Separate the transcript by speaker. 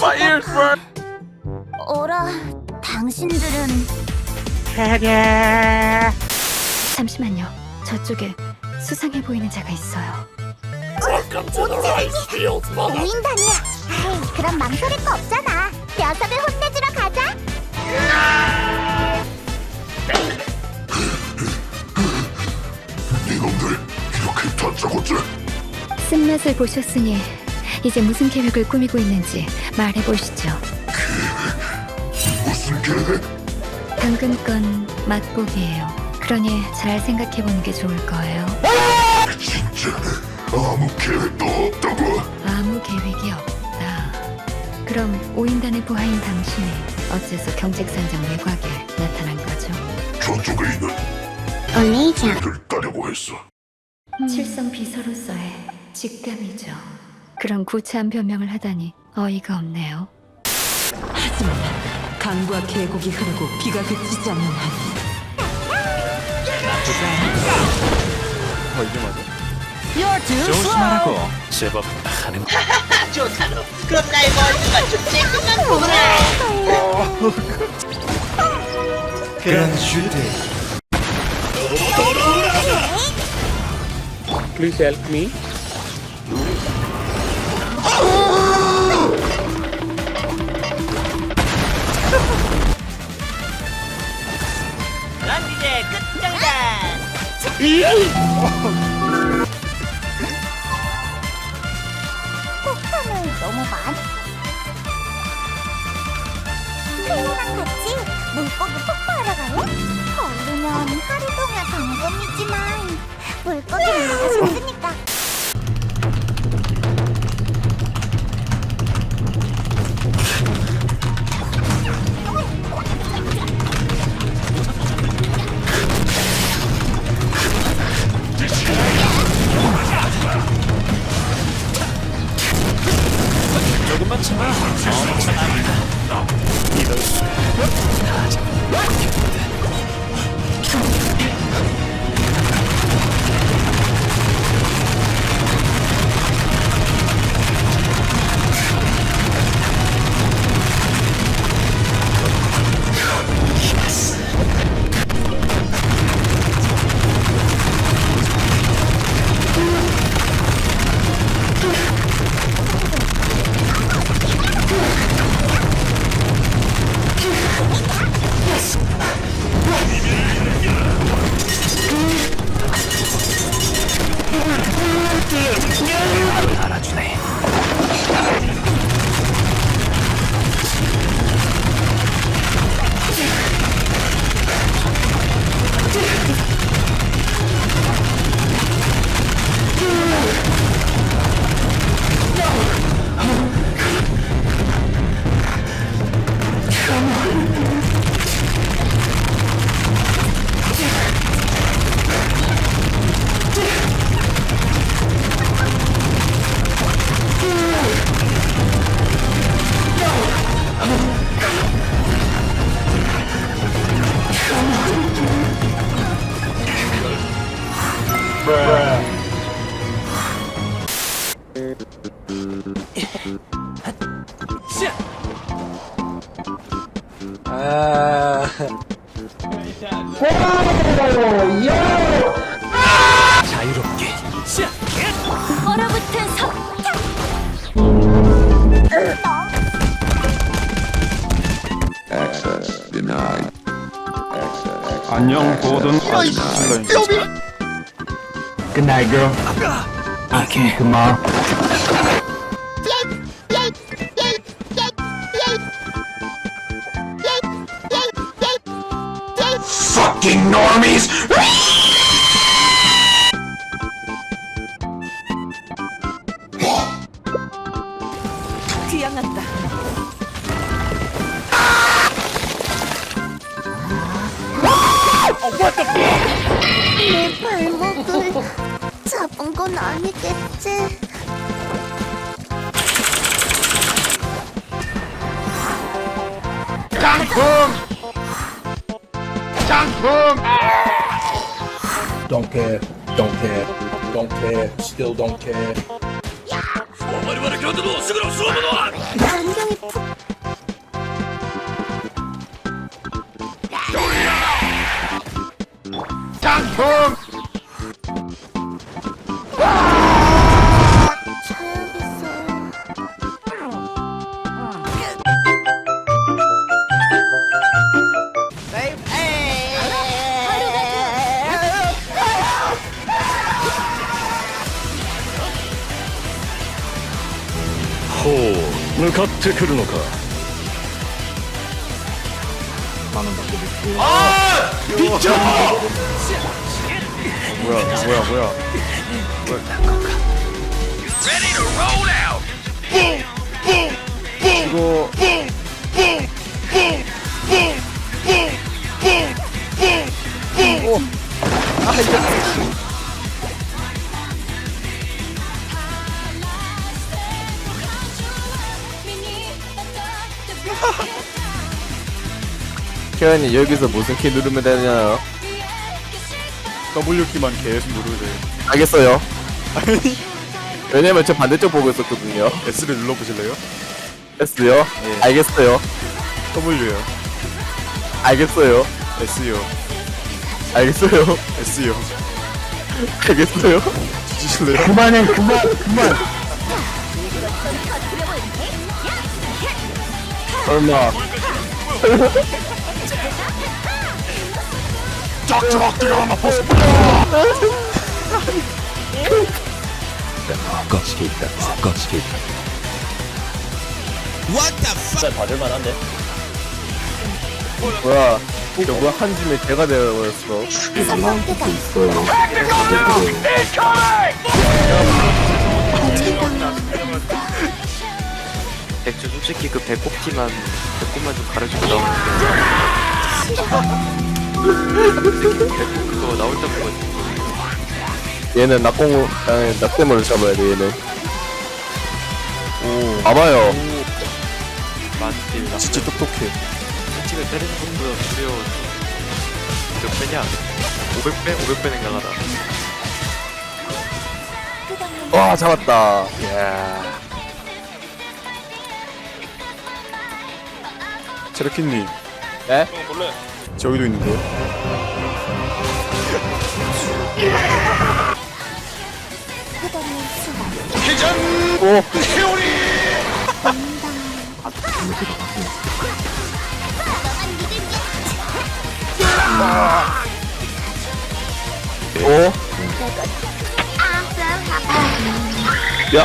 Speaker 1: My ears burn.
Speaker 2: 어라, 당신들은
Speaker 3: 잠시만요. 저쪽에 수상해 보이는 자가 있어요.
Speaker 2: 오인단이야. 아이, 그럼 망설일 거 없잖아. 녀석을 혼내주러 가자.
Speaker 4: 이놈들 다짜고짜
Speaker 3: 쓴맛을 보셨으니 이제 무슨 계획을 꾸미고 있는지 말해보시죠.
Speaker 4: 무슨 계획?
Speaker 3: 방금 건 맛보기예요. 그러니 잘 생각해보는 게 좋을 거예요.
Speaker 4: 진짜 아무 계획도 없다고
Speaker 3: 아무 계획이 없다. 그럼 오인단의 부하인 당신이 어째서 경책산장 외곽에 나타난 거죠?
Speaker 4: 저쪽에 있는
Speaker 2: 언니장.
Speaker 4: 애들 따려고 했어
Speaker 3: 칠성 비서로서의 직감이죠. 그런 구차한 변명을 하다니 어이가 없네요.
Speaker 5: 하지만 강과 계곡이 흐르고 비가 그치지 않는 한
Speaker 1: 어 이게 맞아? 조심하라고. 제법 하는.
Speaker 6: 좋다로 그럼 나의 멀쩡한 좀 쬐끔만 보라
Speaker 1: 그런 슈대.
Speaker 7: Please help me.
Speaker 6: 난 이제 끝장이다
Speaker 2: 폭탄을 너무 많이. 클로랑 같이 물고기 폭파하러 갈래? 걸리면 하루 동안 당금이지만
Speaker 1: 참아. 엄청 아프다. 이럴 수. Thank you. সময় 아. 자유롭게.
Speaker 3: 얼어붙은 석탄!
Speaker 8: 안녕 보던 Good night, girl. I can't. Tomorrow.
Speaker 4: Fucking normies!
Speaker 5: 귀양한다
Speaker 2: 내 발목을 잡은 건 아니겠지?
Speaker 8: Don't care. Don't care. don't care. Still don't care.
Speaker 2: 안경이 푹 자야
Speaker 1: 向ってくるのか。
Speaker 7: 태연이 여기서 무슨 키 누르면 되나요?
Speaker 1: W키만 계속 누르세요
Speaker 7: 알겠어요. 왜냐면 저 반대쪽 보고 있었거든요.
Speaker 1: S를 눌러보실래요?
Speaker 7: S요?
Speaker 1: 예.
Speaker 7: 알겠어요.
Speaker 1: W요
Speaker 7: 알겠어요.
Speaker 1: S요
Speaker 7: 알겠어요.
Speaker 1: S요
Speaker 7: 알겠어요.
Speaker 1: 뒤지실래요?
Speaker 8: 그만해, 그만, 그만.
Speaker 7: 얼마? 뭐야? 저거 한 줌에 제가 되어버렸어.
Speaker 2: 있어요.
Speaker 9: 백주 솔직히 그 배꼽티만 배꼽만 좀 가려주고 나오는데 그거 나올 때마다
Speaker 7: 얘는 낙공, 아니, 낙대물을 잡아야 돼, 얘는. 오. 봐봐요.
Speaker 9: 나
Speaker 1: 진짜 똑똑해
Speaker 9: 팀을 때리는 것보다 무려 몇 배냐 500배? 500배는 강하다
Speaker 7: 와, 잡았다.
Speaker 1: 체르키님
Speaker 7: 네?
Speaker 1: 저기도 있는데요
Speaker 2: 수가
Speaker 7: 오, 오. 야,